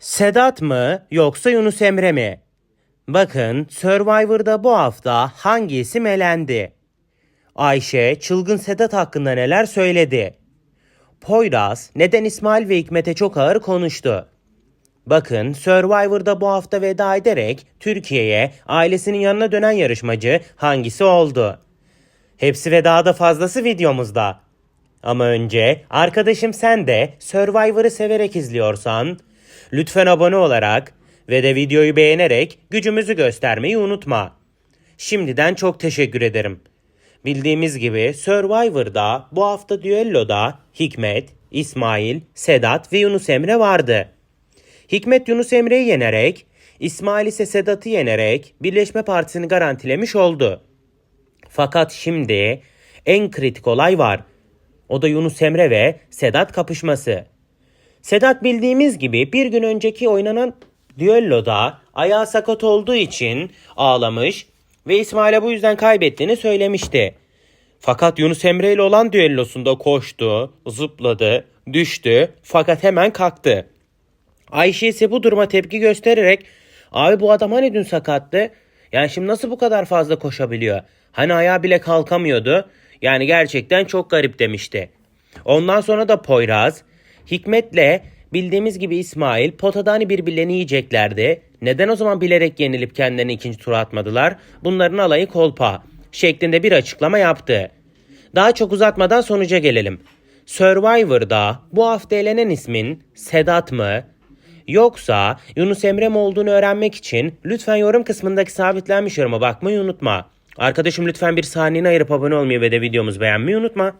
Sedat mı yoksa Yunus Emre mi? Bakın Survivor'da bu hafta hangi isim elendi? Ayşe çılgın Sedat hakkında neler söyledi? Poyraz neden İsmail ve Hikmet'e çok ağır konuştu? Bakın Survivor'da bu hafta veda ederek Türkiye'ye ailesinin yanına dönen yarışmacı hangisi oldu? Hepsi ve daha da fazlası videomuzda. Ama önce arkadaşım sen de Survivor'ı severek izliyorsan lütfen abone olarak ve de videoyu beğenerek gücümüzü göstermeyi unutma. Şimdiden çok teşekkür ederim. Bildiğimiz gibi Survivor'da bu hafta düelloda Hikmet, İsmail, Sedat ve Yunus Emre vardı. Hikmet Yunus Emre'yi yenerek, İsmail ise Sedat'ı yenerek Birleşme Partisi'ni garantilemiş oldu. Fakat şimdi en kritik olay var. O da Yunus Emre ve Sedat kapışması. Sedat bildiğimiz gibi bir gün önceki oynanan düelloda ayağı sakat olduğu için ağlamış ve İsmail'e bu yüzden kaybettiğini söylemişti. Fakat Yunus Emre ile olan düellosunda koştu, zıpladı, düştü fakat hemen kalktı. Ayşe ise bu duruma tepki göstererek abi bu adam hani dün sakattı? Yani şimdi nasıl bu kadar fazla koşabiliyor? Hani ayağı bile kalkamıyordu. Yani gerçekten çok garip demişti. Ondan sonra da Poyraz, Hikmet'le bildiğimiz gibi İsmail potada hani birbirlerini yiyeceklerdi. Neden o zaman bilerek yenilip kendilerini ikinci tura atmadılar? Bunların alayı kolpa şeklinde bir açıklama yaptı. Daha çok uzatmadan sonuca gelelim. Survivor'da bu hafta elenen ismin Sedat mı, Yoksa Yunus Emre mi olduğunu öğrenmek için lütfen yorum kısmındaki sabitlenmiş yoruma bakmayı unutma. Arkadaşım lütfen bir saniyeni ayırıp abone olmayı ve de videomuzu beğenmeyi unutma.